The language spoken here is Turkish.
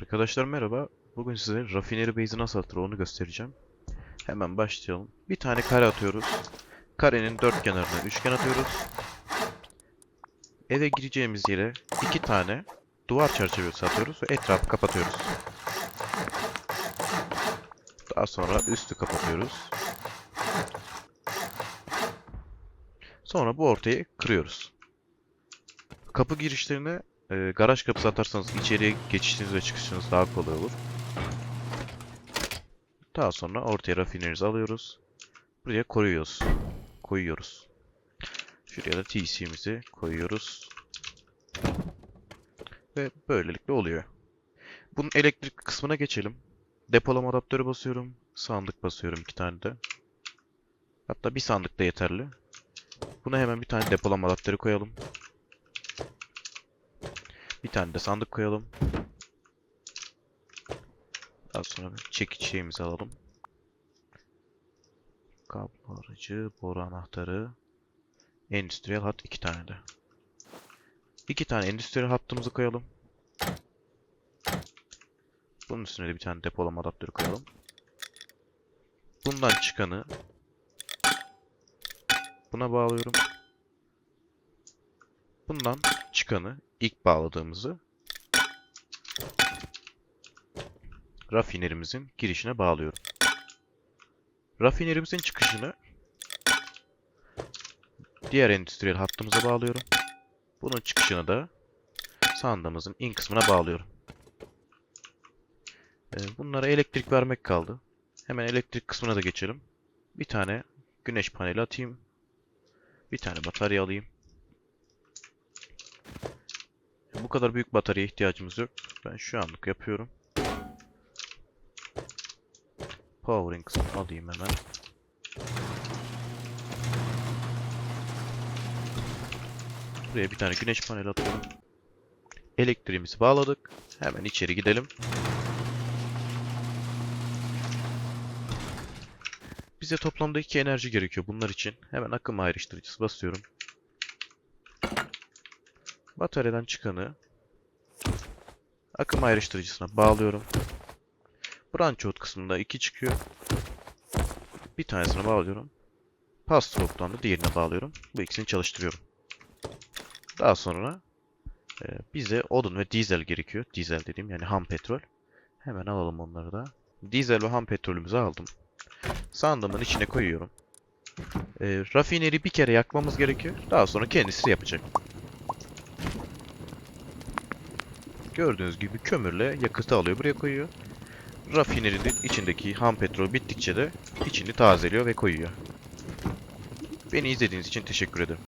Arkadaşlar merhaba. Bugün size rafineri base'i nasıl atılır onu göstereceğim. Hemen başlayalım. Bir tane kare atıyoruz. Karenin dört kenarına üçgen atıyoruz. Eve gireceğimiz yere iki tane duvar çerçevesi atıyoruz ve etrafı kapatıyoruz. Daha sonra üstü kapatıyoruz. Sonra bu ortayı kırıyoruz. Kapı girişlerine e, garaj kapısı atarsanız içeriye geçişiniz ve çıkışınız daha kolay olur. Daha sonra ortaya rafinerimizi alıyoruz. Buraya koyuyoruz. Koyuyoruz. Şuraya da TC'mizi koyuyoruz. Ve böylelikle oluyor. Bunun elektrik kısmına geçelim. Depolama adaptörü basıyorum. Sandık basıyorum iki tane de. Hatta bir sandık da yeterli. Buna hemen bir tane depolama adaptörü koyalım. Bir tane de sandık koyalım. Daha sonra bir çekiç alalım. Kablo aracı, boru anahtarı, endüstriyel hat iki tane de. İki tane endüstriyel hattımızı koyalım. Bunun üstüne de bir tane depolama adaptörü koyalım. Bundan çıkanı buna bağlıyorum. Bundan çıkanı ilk bağladığımızı rafinerimizin girişine bağlıyorum. Rafinerimizin çıkışını diğer endüstriyel hattımıza bağlıyorum. Bunun çıkışını da sandığımızın in kısmına bağlıyorum. Ee, Bunlara elektrik vermek kaldı. Hemen elektrik kısmına da geçelim. Bir tane güneş paneli atayım. Bir tane batarya alayım. Bu kadar büyük bataryaya ihtiyacımız yok. Ben şu anlık yapıyorum. Powering kısmını alayım hemen. Buraya bir tane güneş paneli atıyorum. Elektriğimizi bağladık. Hemen içeri gidelim. Bize toplamda iki enerji gerekiyor bunlar için. Hemen akım ayrıştırıcısı basıyorum. Bataryadan çıkanı akım ayrıştırıcısına bağlıyorum. Branch out kısmında 2 çıkıyor. Bir tanesine bağlıyorum. Pass stroke'dan da diğerine bağlıyorum. Bu ikisini çalıştırıyorum. Daha sonra e, bize odun ve dizel gerekiyor. Dizel dediğim yani ham petrol. Hemen alalım onları da. Dizel ve ham petrolümüzü aldım. Sandığımın içine koyuyorum. E, rafineri bir kere yakmamız gerekiyor. Daha sonra kendisi yapacak. Gördüğünüz gibi kömürle yakıtı alıyor buraya koyuyor. Rafinerinin içindeki ham petrol bittikçe de içini tazeliyor ve koyuyor. Beni izlediğiniz için teşekkür ederim.